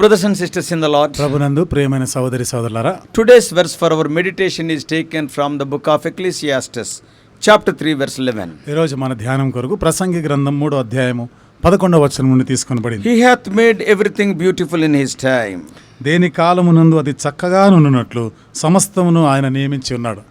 Brothers and sisters in the Lord ప్రభునందు ప్రియమైన సోదరి సోదరులారా today's verse for our meditation is taken from the book of Ecclesiastes chapter 3 verse 11 ఈ రోజు మన ధ్యానం కొరకు ప్రసంగి గ్రంథం 3 అధ్యాయము 11వ నుండి తీసుకొనబడింది. He hath made everything beautiful in his time దేని కాలమునందు అది చక్కగా ఉన్నట్లు సమస్తమును ఆయన నియమించి ఉన్నాడు.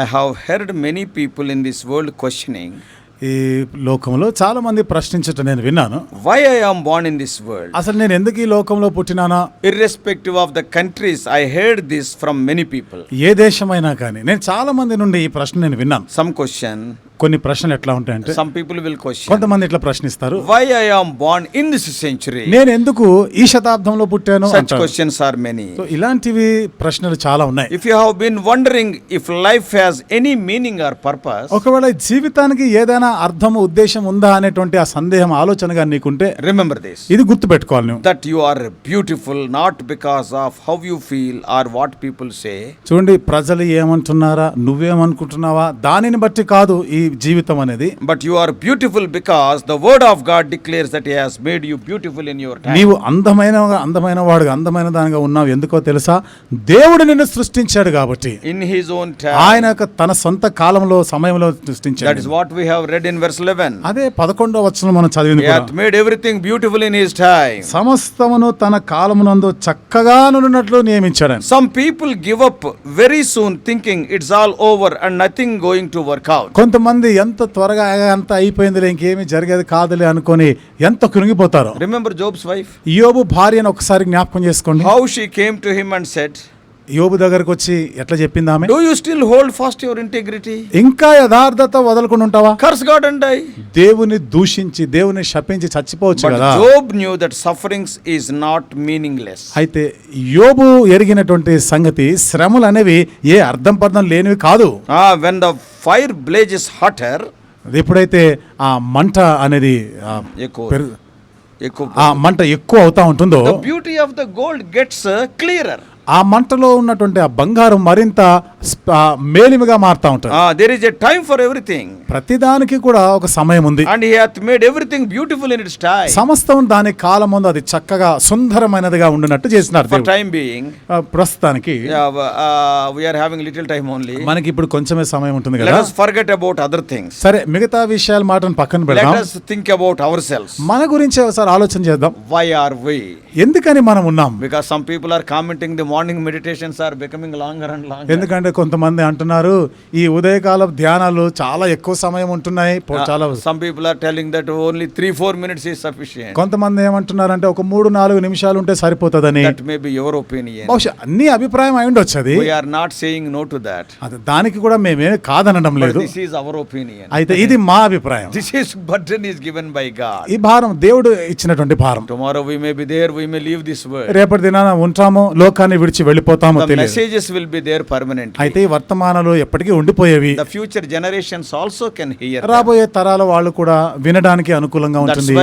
I have heard many people in this world questioning ఈ లోకంలో చాలా మంది ప్రశ్నించట నేను విన్నాను. Why I am born in this world అసలు నేను ఎందుకు ఈ లోకంలో పుట్టినానా? Irrespective of the countries I heard this from many people ఏ దేశమైనా కానీ నేను చాలా మంది నుండి ఈ ప్రశ్న నేను విన్నాను. సమ్ క్వశ్చన్ కొన్ని ప్రశ్నలు ఎట్లా ఉంటాయంటే సమ్ పీపుల్ విల్ క్వశ్చన్ కొంతమంది ఎట్లా ప్రశ్నిస్తారు. Why I am born in this century నేను ఎందుకు ఈ శతాబ్దంలో పుట్టాను క్వశ్చన్స్ ఆర్ మెనీ ఇలాంటివి ప్రశ్నలు చాలా ఉన్నాయి. If you have been wondering if life has any meaning or purpose ఒకవేళ జీవితానికి ఏదైనా అర్థం ఉద్దేశం ఉందా అనేటువంటి ఆ సందేహం ఆలోచనగా నీకుంటే రిమెంబర్ దిస్ ఇది గుర్తు పెట్టుకోవాలి that you are beautiful not because of how you feel or what people say చూడండి ప్రజలు ఏమంటున్నారా నువ్వేమనుకుంటున్నావా? దానిని బట్టి కాదు ఈ జీవితం అనేది. But you are beautiful because the word of God declares that has made you beautiful in your నీవు అందమైన అందమైన వాడుగా అందమైన దానిగా ఉన్నావు. ఎందుకో తెలుసా? దేవుడు నిన్ను సృష్టించాడు కాబట్టి. ఇన్ హిస్ ఓన్ టైం ఆయన తన సొంత కాలంలో సమయంలో సృష్టించాడు. That is what we have read in verse 11 అదే 11వ వచనం మనం చదివింది కదా he made everything beautiful in his time సమస్తమును తన కాలమునందు చక్కగా నున్నట్లు నియమించాడు. Some people give up very soon thinking it's all over and nothing going to work out కొంతమంది కొంతమంది ఎంత త్వరగా అంత అయిపోయిందిలే ఇంకేమీ జరిగేది కాదులే అనుకొని ఎంత కృంగిపోతారో Remember Job's wife? యోబు భార్యను ఒకసారి జ్ఞాపకం చేసుకోండి How she came to him and said, యోబు దగ్గరకు వచ్చి ఎట్లా చెప్పింది ఆమె? Do you still hold fast your integrity ఇంకా యథార్థత వదలకుండా కర్స్ గాడ్ అండ్ దూషించి దేవుని శపించి చచ్చిపోవచ్చు కదా? యోబు knew that sufferings is not meaningless అయితే యోబు ఎరిగినటువంటి సంగతి శ్రమలు అనేవి ఏ అర్థం పర్థం లేనివి కాదు. ఆ when the fire blazes hotter ఎప్పుడైతే ఆ మంట అనేది ఎక్కువ ఆ మంట ఎక్కువ అవుతా ఉంటుందో beauty of the gold gets clearer ఆ మంటలో ఉన్నటువంటి ఆ బంగారం మరింత మేలిమిగా మారుతా ఉంటారు. There is a time for everything ప్రతిదానికి కూడా ఒక సమయం ఉంది. And he hath made everything beautiful in its time సమస్తం దాని కాలం ఉంది అది చక్కగా సుందరమైనదిగా ఉండినట్టు చేస్తున్నారు ఫర్ టైం బీయింగ్ ప్రస్తుతానికి we are having little time only మనకి ఇప్పుడు కొంచెమే సమయం ఉంటుంది కదా. Let forget about other things సరే మిగతా విషయాల మాటను పక్కన పెడదాం. Let think about our self మన గురించి ఒకసారి ఆలోచన చేద్దాం. వై ఆర్ వి ఎందుకని మనం ఉన్నాం? Because some people are commenting the morning meditations are becoming longer and longer ఎందుకంటే కొంతమంది అంటున్నారు ఈ ఉదయకాల ధ్యానాలు చాలా ఎక్కువ సమయం ఉంటున్నాయి. చాలా some people that only three four minutes is sufficient కొంతమంది ఏమంటున్నారు అంటే ఒక మూడు నాలుగు నిమిషాలు ఉంటే సరిపోతుందని. మే బి యువర్ ఒపీనియన్ బహుశా అన్ని అభిప్రాయం అయి ఉండొచ్చు అది. Are not saying no to that అది దానికి కూడా మేమే కాదనడం లేదు. దిస్ ఇస్ అవర్ ఒపీనియన్ అయితే ఇది మా అభిప్రాయం. This is burden is given by ఈ భారం దేవుడు ఇచ్చినటువంటి భారం. Tomorrow we may be there we may leave this world రేపటి దినాన ఉంటామో లోకాన్ని విడిచి వెళ్ళిపోతాము తెలియదు. విల్ బి దేర్ పర్మనెంట్ అయితే వర్తమానంలో ఎప్పటికీ ఉండిపోయేవి. Future generations also can hear రాబోయే తరాల వాళ్ళు కూడా వినడానికి అనుకూలంగా ఉంటుంది.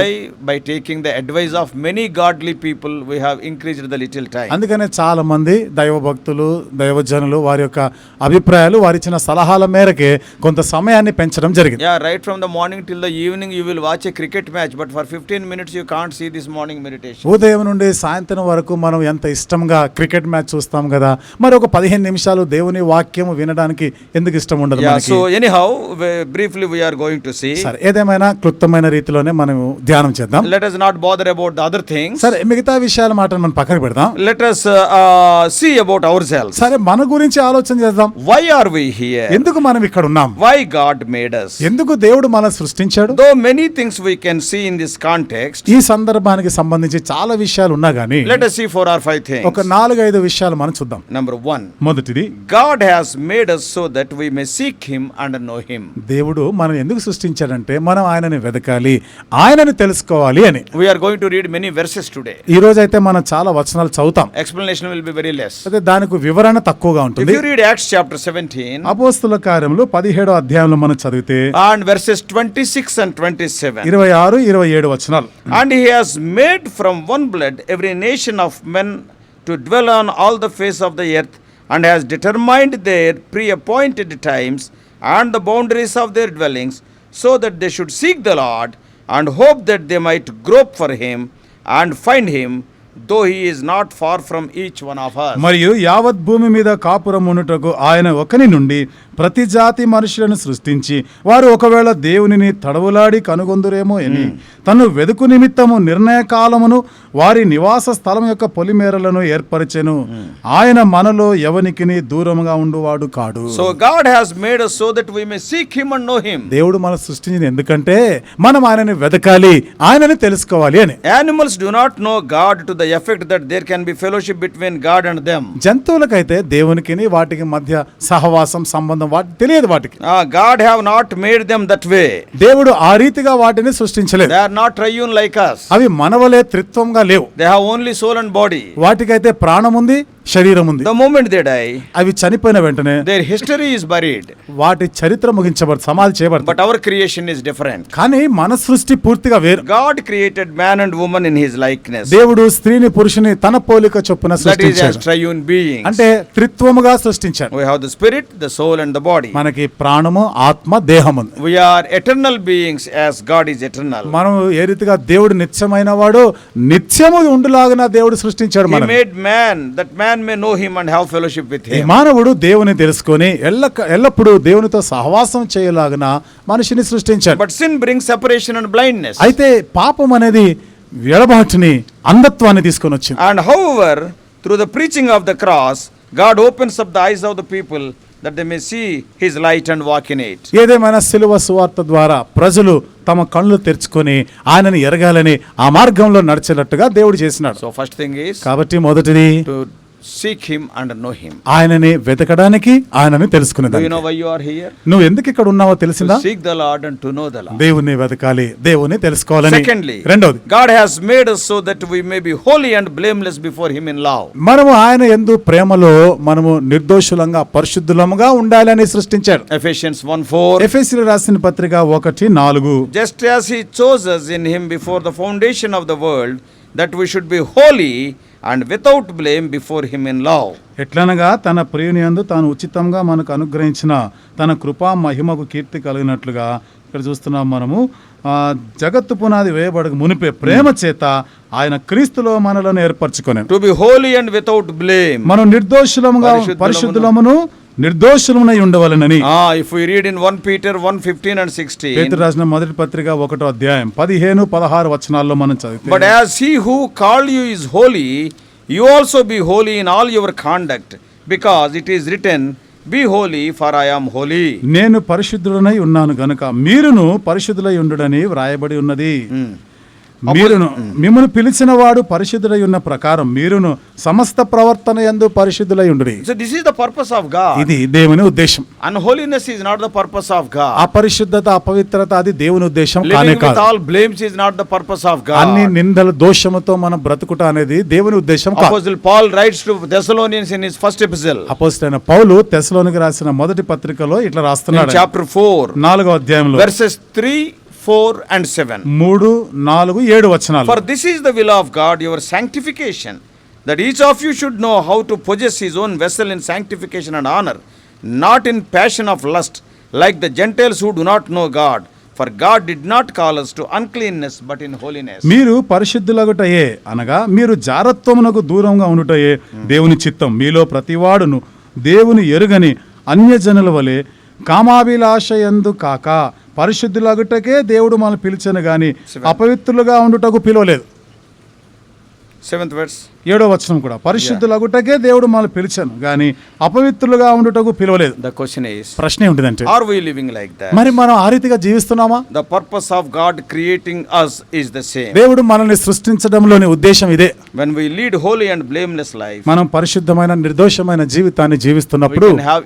By taking the advice of many godly people we have increase the little time అందుకనే చాలా మంది దైవ భక్తులు దైవజనులు వారి యొక్క అభిప్రాయాలు వారి ఇచ్చిన సలహాల మేరకే కొంత సమయాన్ని పెంచడం జరిగింది. Right from the morning till the evening you will watch a cricket match but for fifteen minutes you can't see this morning meditation ఉదయం నుండి సాయంత్రం వరకు మనం ఎంత ఇష్టంగా క్రికెట్ మ్యాచ్ చూస్తాం కదా. మరి ఒక పదిహేను నిమిషాలు దేవుని వాక్యం వినడానికి ఎందుకు ఇష్టం ఉండదు so anyhow briefly we are going to see sir ఏదేమైనా క్లుప్తమైన రీతిలోనే మనం ధ్యానం చేద్దాం. Let us not bother about the other thing సరే మిగతా విషయాలు మాట మనం పక్కన పెడదాం. Let us see about our self సరే మన గురించి ఆలోచన చేద్దాం. వై ఆర్ వి హియర్ ఎందుకు మనం ఇక్కడ ఉన్నాం? వై గాడ్ మేడ్ అస్ ఎందుకు దేవుడు మన సృష్టించాడు? Though many things we can see in this context ఈ సందర్భానికి సంబంధించి చాలా విషయాలు ఉన్నా గానీ let us see four or five thing ఒక నాలుగు ఐదు విషయాలు మనం చూద్దాం. నెంబర్ వన్ మొదటిది God God has made us so that we may seek Him and know Him. దేవుడు మనం ఎందుకు సృష్టించాడంటే మనం ఆయనని వెతకాలి ఆయనని తెలుసుకోవాలి అని We are going to read many verses today. ఈ రోజు అయితే మనం చాలా వచనాలు చదువుతాం Explanation will be very less. అయితే దానికి వివరణ తక్కువగా If ఉంటుంది you read Acts chapter 17 అపోస్తుల కార్యములు పదిహేడో అధ్యాయంలో మనం చదివితే and verses 26 and 27, ఇరవై ఆరు ఇరవై ఏడు వచనాలు and He has made from one blood every nation of men to dwell on all the face of the earth, and has determined their pre appointed times and the boundaries of their dwellings, so that they should seek the Lord and hope that they might grope for Him and find Him though he is not far from each one of మరియు యావత్ భూమి మీద కాపురం ఉండుటకు ఆయన ఒకని నుండి ప్రతి జాతి మనుషులను సృష్టించి వారు ఒకవేళ దేవునిని తడవులాడి కనుగొందురేమో అని. తను వెదుకు నిమిత్తము నిర్ణయ కాలమును వారి నివాస స్థలం యొక్క పొలిమేరలను ఏర్పరిచెను. ఆయన మనలో ఎవనికిని దూరముగా ఉండువాడు కాడు. God has made us so that we may seek him and know him. దేవుడు మన సృష్టించింది ఎందుకంటే మనం ఆయనని వెతకాలి ఆయనని తెలుసుకోవాలి అని. Animals do not know God to the effect that there can be fellowship between God and them. జంతువులకైతే దేవునికి వాటికి మధ్య సహవాసం సంబంధం ఉందో వాటి తెలియదు వాటికి. God have not made them that way దేవుడు ఆ రీతిగా వాటిని సృష్టించలేదు. They are not triune like అవి మనవలే త్రిత్వంగా లేవు. They have only soul and body వాటికైతే ప్రాణం ఉంది శరీరం ఉంది. ద మూమెంట్ దే డై అవి చనిపోయిన వెంటనే దేర్ హిస్టరీ ఇస్ బరీడ్ వాటి చరిత్ర ముగించబడ సమాధి చేయబడదు but our creation is different కానీ మన సృష్టి పూర్తిగా వేరు. God created man and women in his likeness దేవుడు స్త్రీని పురుషుని తన పోలిక చొప్పున సృష్టించాడు. ట్రయూన్ బీయింగ్ అంటే త్రిత్వముగా సృష్టించాడు. We have the spirit the soul and the body మనకి ప్రాణము ఆత్మ దేహం ఉంది. We are eternal beings as God is eternal మనం ఏ రీతిగా దేవుడు నిత్యమైన వాడు నిత్యము ఉండులాగిన దేవుడు సృష్టించాడు మనం made man that man may know him and have fellowship with ఈ him. మానవుడు దేవుని తెలుసుకొని ఎల్ల ఎల్లప్పుడూ దేవునితో సహవాసం చేయలాగున మనిషిని సృష్టించాడు But sin brings separation and blindness. అయితే పాపం అనేది ఎడబాటుని అంధత్వాన్ని తీసుకొని వచ్చింది And however, through the preaching of the cross, God opens up the eyes of the people that they may see his light and walk in it. ఏదేమైనా సిలువ సువార్త ద్వారా ప్రజలు తమ కళ్ళు తెరుచుకొని ఆయనని ఎరగాలని ఆ మార్గంలో నడిచేటట్టుగా దేవుడు చేసినాడు first thing is కాబట్టి మొదటిది seek him and know him ఆయనని వెతకడానికి ఆయనని తెలుసుకునే యు ఆర్ హియర్ నువ్వు ఎందుకు ఇక్కడ ఉన్నావో తెలిసిందా? Seek the Lord to know the Lord వెతకాలి దేవుని తెలుసుకోవాలని. సెకండ్లీ రెండోది God has made so that we may be holy and blameless before him in love మనము ఆయన ఎందు ప్రేమలో మనము నిర్దోషులంగా పరిశుద్ధులముగా ఉండాలని సృష్టించాడు. ఎఫెషియన్స్ 1:4 ఎఫెసీయులు రాసిన పత్రిక 1:4 just as he in us in him before the foundation of the world that we should and without blame before him in love. ఎట్లనగా తన ప్రియుని యందు తాను ఉచితంగా మనకు అనుగ్రహించిన తన కృపా మహిమకు కీర్తి కలిగినట్లుగా ఇక్కడ చూస్తున్నాం మనము జగత్తు పునాది వేయబడక మునిపే ప్రేమ చేత ఆయన క్రీస్తులో మనలను ఏర్పరచుకొని To be holy and without blame. మనం నిర్దోషులముగా పరిశుద్ధులమును- నిర్దోషులమునై ఉండవాలనని ఆ if you read in 1 Peter 1 15 and 16 పేతురు రాసిన మొదటి పత్రిక ఒకటో అధ్యాయం 15 16 వచనాల్లో మనం చదివితే but as he who called you is holy you also be holy in all your conduct because it is written be holy for I am holy నేను పరిశుద్ధుడనై ఉన్నాను గనుక మీరును పరిశుద్ధులై ఉండుడని వ్రాయబడి ఉన్నది. మీరును మిమ్మల్ని పిలిచిన వాడు పరిశుద్ధులై ఉన్న ప్రకారం మీరును సమస్త ప్రవర్తన ఎందు పరిశుద్ధులై ఉండి so this is the purpose of God ఇది దేవుని ఉద్దేశం. Unholiness is not the purpose of God అపరిశుద్ధత అపవిత్రత అది దేవుని ఉద్దేశం కానే కాదు. Blames is not the purpose of God అన్ని నిందల దోషముతో మనం బ్రతుకుట అనేది దేవుని ఉద్దేశం కాదు. Paul writes to Thessalonians in his first episode apostle అయిన పౌలు థెసలోనికి రాసిన మొదటి పత్రికలో ఇట్లా రాస్తున్నాడు చాప్టర్ ఫోర్ నాలుగో అధ్యాయంలో. Verses three 4, and 7. మూడు నాలుగు ఏడు వచనాలు For this is the will of God, your sanctification, that each of you should know how to possess his own vessel in sanctification and honor, not in passion of lust, like the Gentiles who do not know God. For God did not call us to uncleanness, but in holiness. మీరు పరిశుద్ధులగుటయే అనగా మీరు జారత్వమునకు దూరంగా ఉండుటయే దేవుని చిత్తం మీలో ప్రతివాడును దేవుని ఎరుగని అన్యజనుల వలె కామాభిలాష ఎందు కాక పరిశుద్ధులగుటకే దేవుడు మనం పిలిచను గాని అపవిత్రులుగా ఉండుటకు పిలవలేదు Seventh verse. ఏడో వచనం కూడా పరిశుద్ధులగుటకే దేవుడు మనల్ని పిలిచాను కానీ అపవిత్రులుగా ఉండటకు పిలవలేదు. ద క్వశ్చన్ ప్రశ్న ఆర్ వి లివింగ్ లైక్ మరి మనం ఆ రీతిగా జీవిస్తున్నామా? The purpose of God creating us is the దేవుడు మనల్ని సృష్టించడంలోని ఉద్దేశం ఇదే. When we lead holy and blameless life మనం పరిశుద్ధమైన నిర్దోషమైన జీవితాన్ని జీవిస్తున్నప్పుడు we have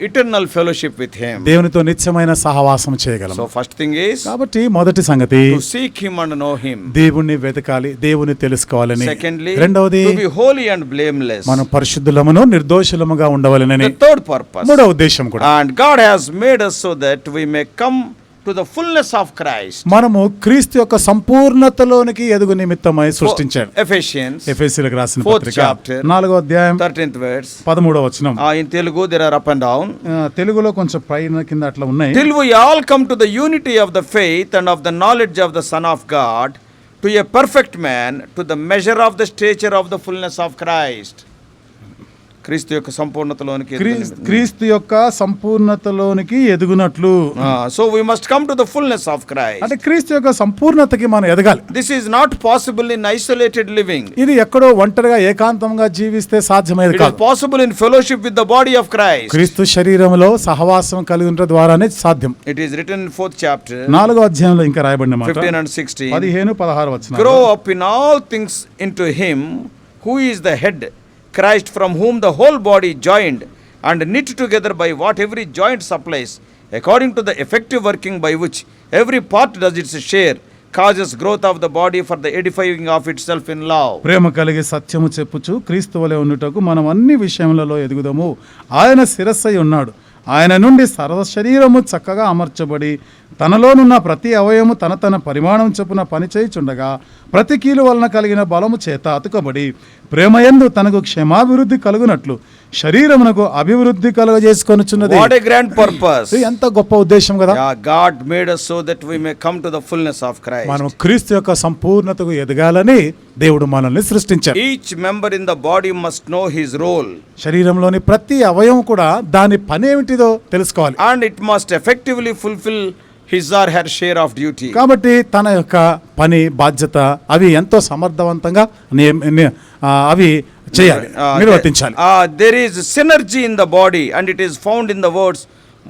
fellowship with him దేవునితో నిత్యమైన సహవాసం చేయగలం ఫస్ట్ థింగ్ కాబట్టి మొదటి సంగతి to him and know him దేవుణ్ణి వెతకాలి దేవుని తెలుసుకోవాలని. సెకండ్లీ రెండోది to be holy and blameless. మనం పరిశుద్ధులమును నిర్దోషులముగా ఉండవలనని third purpose. మూడో ఉద్దేశం కూడా And God has made us so that we may come to the fullness of Christ. మనము క్రీస్తు యొక్క సంపూర్ణతలోనికి ఎదుగు నిమిత్తమై సృష్టించాడు Ephesians, ఎఫ్ఎస్సీలకు రాసిన పత్రిక. నాలుగో అధ్యాయం 13th verse. పదమూడో వచనం Uh, in Telugu, there are up and down. ఆ, తెలుగులో కొంచెం పైన కింద అట్లా ఉన్నాయి Till we all come to the unity of the faith and of the knowledge of the Son of God, to a perfect man, to the measure of the stature of the fullness of Christ. క్రీస్తు యొక్క సంపూర్ణతలోనికి క్రీ- క్రీస్తు యొక్క సంపూర్ణతలోనికి ఎదుగునట్లు. So we must come to the fullness of Christ అంటే క్రీస్తు యొక్క సంపూర్ణతకి మనం ఎదగాలి. This is not possible in isolated living ఇది ఎక్కడో ఒంటరిగా ఏకాంతంగా జీవిస్తే ఇట్ ఇస్ కాదు. Possible in fellowship with the body of Christ క్రీస్తు శరీరంలో సహవాసం కలిగి ఉండటం ద్వారానే సాధ్యం. It is written in fourth chapter నాలుగో అధ్యాయంలో ఇంకా రాయబడిన మాట. ఫిఫ్టీన్ అండ్ సిక్స్టీన్ పదిహేను పదహారు వచ్చిన grow up in all things into him who is the head. Christ from whom the whole body joined and knit together by what every joint supplies according to the effective working by which every part does its share causes growth of the body for the edifying of itself in love ప్రేమ కలిగి సత్యము చెప్పుచు క్రీస్తు వలె ఉండుటకు మనం అన్ని విషయములలో ఎదుగుదాము ఆయన శిరస్సై ఉన్నాడు ఆయన నుండి సర్వ శరీరము చక్కగా అమర్చబడి తనలోనున్న ప్రతి అవయము తన తన పరిమాణం చొప్పున పనిచేయుచుండగా ప్రతి కీలు వలన కలిగిన బలము చేత అతుకబడి ప్రేమయందు తనకు క్షేమాభివృద్ధి కలుగునట్లు శరీరమునకు అభివృద్ధి కలుగజేసుకొనుచున్నది. What a grand purpose. ఇది ఎంత గొప్ప ఉద్దేశం కదా. God made us so that we may come to the fullness of christ. మనం క్రీస్తు యొక్క సంపూర్ణతకు ఎదగాలని దేవుడు మనల్ని సృష్టించారు each member in the body must know his role. శరీరంలోని ప్రతి అవయవం కూడా దాని పని ఏమిటిదో తెలుసుకోవాలి. And it must effectively fulfill his or her share of duty కాబట్టి తన యొక్క పని బాధ్యత అవి ఎంతో సమర్థవంతంగా అవి చేయాలి నిర్వర్తించాలి. There is synergy in the body and it is found in the words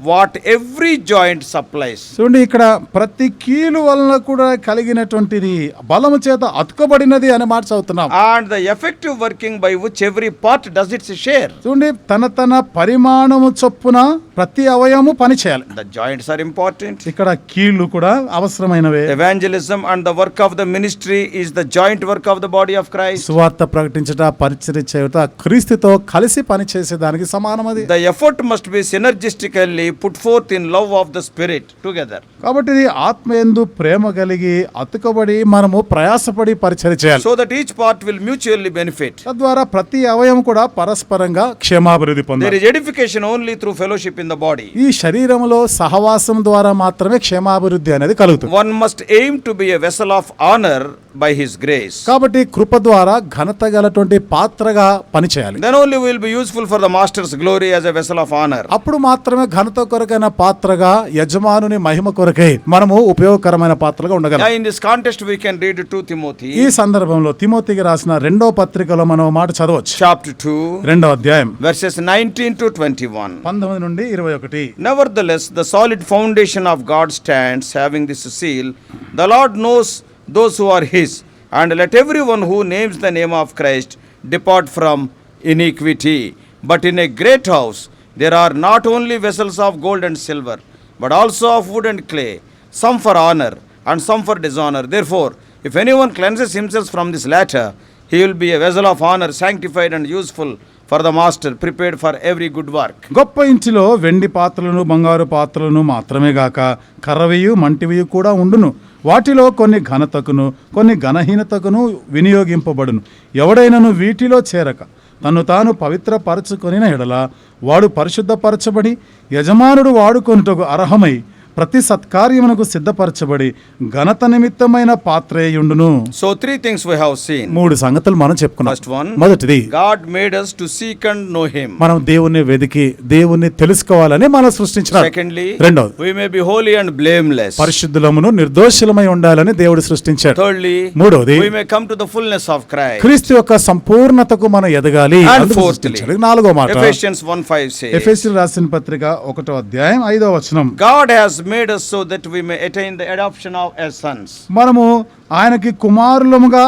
what every joint supplies. చూడండి ఇక్కడ ప్రతి కీలు వలన కూడా కలిగినటువంటిది బలం చేత అతుకబడినది అని మాట చదువుతున్నాం. And the effective working by which every part does its share చూడండి తన తన పరిమాణము చొప్పున ప్రతి అవయము పని చేయాలి. ద జాయింట్స్ ఆర్ ఇంపార్టెంట్ ఇక్కడ కీలు కూడా అవసరమైనవే. Evangelism and the work of the ministry is the joint work of the body of Christ సువార్త ప్రకటించట పరిచయం చేయట క్రీస్తుతో కలిసి పనిచేసే దానికి సమానం అది the effort must be synergistically put forth in love of the spirit together కాబట్టి ఆత్మ ప్రేమ కలిగి అతుకబడి మనము ప్రయాసపడి పరిచయం చేయాలి. So that each part will mutually benefit తద్వారా ప్రతి అవయవం కూడా పరస్పరంగా క్షేమాభివృద్ధి పొందాలి. There only through fellowship in the body ఈ శరీరంలో సహవాసం ద్వారా మాత్రమే క్షేమాభివృద్ధి అనేది కలుగుతుంది. One must aim to be a vessel of honour by his grace కాబట్టి కృప ద్వారా ఘనత గలటువంటి పాత్రగా పనిచేయాలి. Then only will be useful for the master's glory as a vessel of honour అప్పుడు మాత్రమే ఘనత కొరకైన పాత్రగా యజమానుని మహిమ కొరకై మనము ఉపయోగకరమైన పాత్రగా ఉండగలం. In this contest we can read two Timothy ఈ సందర్భంలో తిమోతికి రాసిన రెండో పత్రికలో మనం మాట చదవచ్చు. చాప్టర్ 2 రెండో అధ్యాయం. వర్సెస్ 19 టు 21 19 నుండి 21 nevertheless the solid foundation of God stands having this seal the Lord knows those who are His, and let everyone who names the name of Christ depart from iniquity. But in a great house there are not only vessels of gold and silver, but also of wood and clay, some for honor and some for dishonor. Therefore, if anyone cleanses himself from this latter, he will be a vessel of honor, sanctified and useful for the master prepared for every good work గొప్ప ఇంటిలో వెండి పాత్రలను బంగారు పాత్రలను మాత్రమే గాక కర్రవేయు మంటివియు కూడా ఉండును. వాటిలో కొన్ని ఘనతకును కొన్ని ఘనహీనతకును వినియోగింపబడును. ఎవడైనను వీటిలో చేరక తను తాను పవిత్రపరచుకొనిన ఎడల వాడు పరిశుద్ధపరచబడి యజమానుడు వాడుకొనుటకు అర్హమై ప్రతి సత్కార్యమునకు సిద్ధపరచబడి ఘనత నిమిత్తమైన పాత్రేయుండును So, three things we have seen. మూడు సంగతులు మనం చెప్పుకున్నాం First one, మొదటిది God made us to seek and know Him. మనం దేవుణ్ణి వెదికి దేవుణ్ణి తెలుసుకోవాలని మనం సృష్టించినాడు Secondly, రెండవది we may be holy and blameless. పరిశుద్ధులమును నిర్దోషులమై ఉండాలని దేవుడు సృష్టించాడు Thirdly, మూడవది we may come to the fullness of Christ. క్రీస్తు యొక్క సంపూర్ణతకు మనం ఎదగాలి fourthly, సృష్టించాడు. నాలుగో మాట Ephesians 1 5 says, ఎఫెసీ రాసిన పత్రిక ఒకటో అధ్యాయం ఐదో వచనం God has made us so that we may attain the adoption of as sons. మనము ఆయనకి కుమారులముగా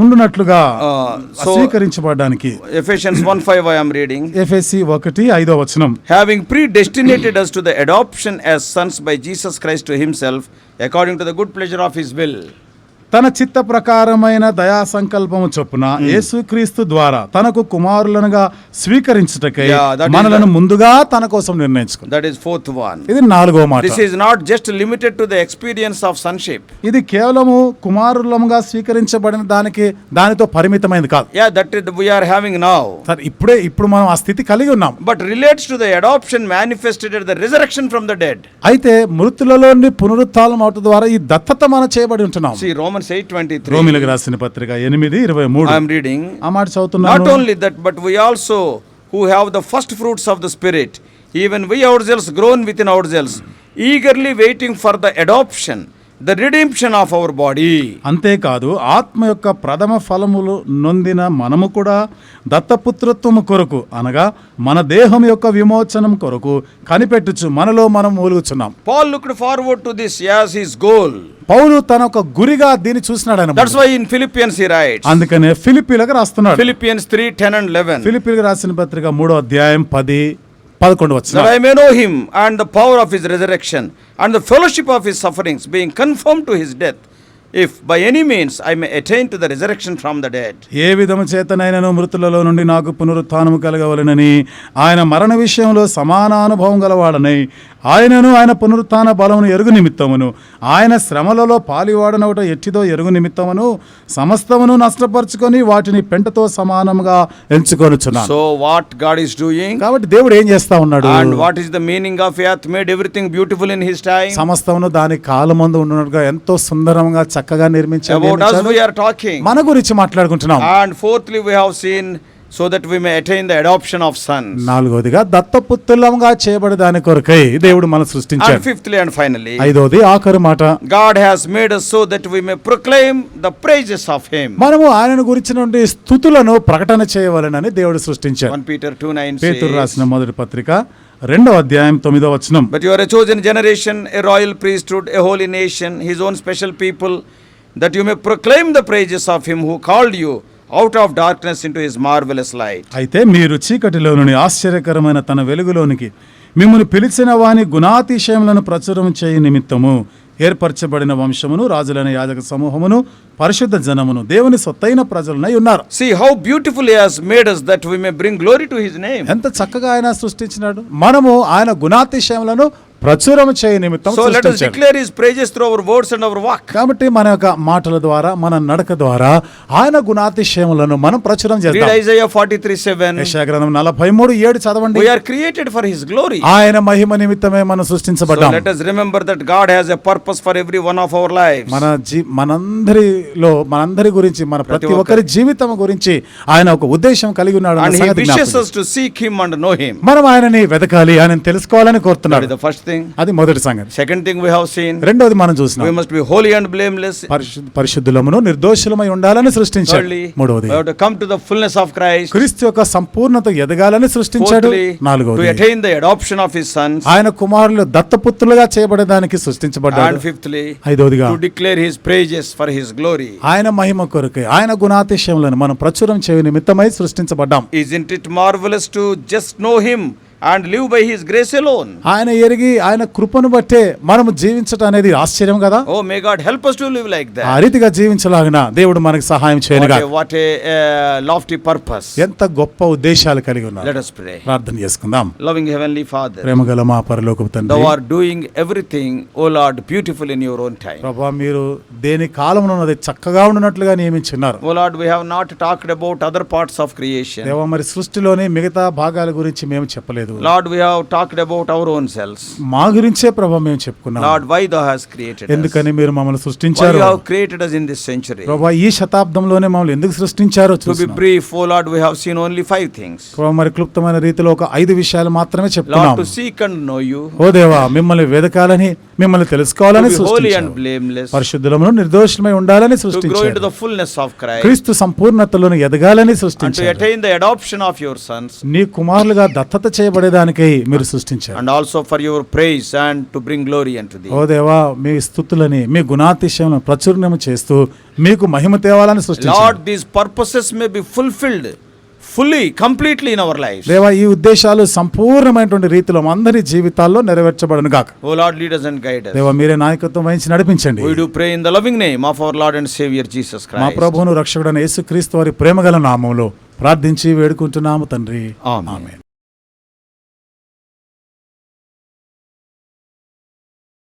ఉండునట్లుగా Uh, స్వీకరించబడడానికి Ephesians 1 5 I am reading. ఎఫెసి ఒకటి ఐదో వచనం Having predestinated us to the adoption as sons by Jesus Christ to Himself, according to the good pleasure of His will. తన చిత్త ప్రకారమైన దయా సంకల్పము చొప్పున యేసుక్రీస్తు ద్వారా తనకు కుమారులనుగా స్వీకరించుటకై మనలను ముందుగా తన కోసం నిర్ణయించుకుని దట్ ఇస్ ఫోర్త్ వన్ ఇది నాలుగో మాట. This not just limited to the experience of sonship ఇది కేవలము కుమారులముగా స్వీకరించబడిన దానికి దానితో పరిమితమైనది కాదు. Yeah that is we are having now ఇప్పుడే ఇప్పుడు మనం ఆ స్థితి కలిగి ఉన్నాం. But relates to the adoption manifested at from the dead అయితే మృతులలోని పునరుత్థానం అవుట ద్వారా ఈ దత్తత మన చేయబడి ఉంటున్నాం. See Roman Romans 8:23. రోమిలకు రాసిన పత్రిక ఎనిమిది ఇరవై మూడు I am reading. ఆ మాట Not చదువుతున్నాను only that, but we also, who have the first fruits of the Spirit, even we ourselves grown within ourselves, eagerly waiting for the adoption, the redemption of our body. అంతేకాదు ఆత్మ యొక్క ప్రథమ ఫలములు నొందిన మనము కూడా దత్తపుత్రత్వము కొరకు అనగా మన దేహం యొక్క విమోచనం కొరకు కనిపెట్టుచు మనలో మనం మూలుగుచున్నాం Paul looked forward to this as his goal. పౌలు తన ఒక గురిగా దీన్ని చూసినాడు That's why in Philippians he writes, అందుకనే ఫిలిపీలకు రాస్తున్నాడు Philippians 3 10 and 11. ఫిలిపీలకు రాసిన పత్రిక మూడో అధ్యాయం పది పదకొండు వచ్చిన that I may know him and the power of his resurrection and the fellowship of his sufferings, being conformed to his if by any means I may attain to the resurrection from the dead. ఏ విధము చేతనైనను మృతులలో నుండి నాకు పునరుత్థానము కలగవలెనని ఆయన మరణ విషయంలో సమానానుభవం గలవాడనై ఆయనను ఆయన పునరుత్థాన బలమును ఎరుగు నిమిత్తమును ఆయన శ్రమలలో పాలివాడనవుట ఎట్టిదో ఎరుగు నిమిత్తమును సమస్తమును నష్టపరుచుకొని వాటిని పెంటతో సమానముగా ఎంచుకొనుచున్నాను So, what God is doing కాబట్టి దేవుడు ఏం చేస్తా ఉన్నాడు what is the meaning of He hath made everything beautiful in His time? సమస్తమును దాని కాలమందు ఉన్నట్టుగా ఎంతో సుందరంగా చక్కగా talking. మన గురించి మాట్లాడుకుంటున్నాం And fourthly, we have seen so that we may attain the adoption of sons. నాలుగవదిగా దత్తపుత్రులంగా చేయబడే దాని కొరకై దేవుడు మనం And సృష్టించాడు fifthly and finally, ఐదవది ఆఖరి మాట God has made us so that we may proclaim the praises of Him. మనము ఆయనను గురించిన స్థుతులను ప్రకటన చేయవలెనని దేవుడు సృష్టించాడు 1 Peter 2 9 పేతురు రాసిన మొదటి పత్రిక రెండవ అధ్యాయం తొమ్మిదవ వచనం. But your a chosen generation a royal priesthood a holy nation his own special people that you may proclaim the praises of him who called you out of darkness into his marvellous light అయితే మీరు చీకటిలోని ఆశ్చర్యకరమైన తన వెలుగులోనికి మిమ్మల్ని పిలిచిన వాని గుణాతిశయములను ప్రచురం చేయ నిమిత్తము. ఏర్పరచబడిన వంశమును రాజులైన యాజక సమూహమును పరిశుద్ధ జనమును దేవుని సొత్తైన ప్రజలనై ఉన్నారు how beautiful he has made us that we may bring glory to his name. ఎంత చక్కగా ఆయన సృష్టించినాడు మనము ఆయన గుణాతిశయములను ప్రచురం చేయ నిమిత్తం so let declare his through our and our walk కాబట్టి మన యొక్క మాటల ద్వారా మన నడక ద్వారా ఆయన గుణాతిశయములను మనం ప్రచురం చేద్దాం. ఐజయా 437 యెషయా గ్రంథం 43 7 చదవండి. వి ఫర్ హిస్ గ్లోరీ ఆయన మహిమ నిమిత్తమే మనం సృష్టించబడ్డాం. Let us remember that God has purpose for every one of our life మన మనందరిలో మనందరి గురించి మన ప్రతి ఒక్కరి జీవితం గురించి ఆయన ఒక ఉద్దేశం కలిగి ఉన్నాడు అన్న సంగతి మనం ఆయనని వెతకాలి ఆయన తెలుసుకోవాలని కోరుతున్నాడు. First thing. అది మొదటి సంగతి Second thing we have seen, రెండోది మనం we చూసినాం must be holy and blameless. పరిశుద్ధ పరిశుద్ధులమును నిర్దోషులమై ఉండాలని సృష్టించాడు to come to the fullness of Christ. క్రీస్తు యొక్క సంపూర్ణత ఎదగాలని సృష్టించాడు నాలుగవది attain the adoption of his sons. ఆయన కుమారులు దత్తపుత్రులుగా చేయబడడానికి సృష్టించబడ్డాడు And fifthly, ఐదవదిగా to declare his praises for his glory. ఆయన మహిమ కొరకే ఆయన గుణాతిశయములను మనం ప్రచురం చేయ నిమిత్తమై సృష్టించబడ్డాం Isn't it marvelous to just know him and live by his grace alone ఆయన ఎరిగి ఆయన కృపను బట్టే మనం జీవించటం అనేది ఆశ్చర్యం కదా? ఓ may God help us to live like that ఆ రీతిగా జీవించలాగిన దేవుడు మనకి సహాయం చేయను వాట్ ఏ లాఫ్టీ పర్పస్ ఎంత గొప్ప ఉద్దేశాలు కలిగి ఉన్నారు. లెట్ అస్ ప్రే ప్రార్థన చేసుకుందాం. లవింగ్ హెవెన్లీ ఫాదర్ ప్రేమగల మా పరలోకపు తండ్రి you are doing everything oh Lord beautiful in your own time ప్రభువా మీరు దేని కాలమున ఉన్నది చక్కగా ఉన్నట్లుగా నియమించున్నారు. ఓ Lord we have not talked about other parts of creation దేవా మరి సృష్టిలోనే మిగతా భాగాల గురించి మేము చెప్పలేదు. Lord, we have talked about our own selves. మా గురించే ప్రభా మేము చెప్పుకున్నాం Lord, why thou hast created us? ఎందుకని మీరు మమ్మల్ని Why సృష్టించారు you have created us in this century? ప్రభా ఈ శతాబ్దంలోనే మమ్మల్ని ఎందుకు సృష్టించారో To be చూస్తున్నాం brief, O Lord, we have seen only five things. ప్రభా మరి క్లుప్తమైన రీతిలో ఒక ఐదు విషయాలు మాత్రమే Lord, చెప్పుకున్నాం to seek and know you, ఓ దేవా మిమ్మల్ని వెదకాలని మిమ్మల్ని to తెలుసుకోవాలని be holy సృష్టించారు and blameless, పరిశుద్ధులమును నిర్దోషమై ఉండాలని to grow into సృష్టించారు the fullness of Christ, క్రీస్తు సంపూర్ణతలోను ఎదగాలని and to సృష్టించారు attain the adoption of your sons, నీ కుమారులుగా దత్తత చేయబడేదానికై మీరు సృష్టించారు also for your praise and to bring glory unto thee. ఓ దేవా మీ స్థుతులని మీ గుణాతిశయం ప్రచురణము చేస్తూ మీకు మహిమ తేవాలని సృష్టించారు Lord, these purposes may be fulfilled fully, completely in our lives. దేవా ఈ ఉద్దేశాలు సంపూర్ణమైనటువంటి రీతిలో మా అందరి జీవితాల్లో నెరవేర్చబడను గాక lead us and guide us. దేవా మీరే నాయకత్వం వహించి నడిపించండి We do pray in the loving name of our Lord and Savior Jesus మా Christ. ప్రభువును రక్షకుడైన యేసుక్రీస్తు వారి ప్రేమగల నామంలో ప్రార్థించి వేడుకుంటున్నాము తండ్రి. ఆమేన్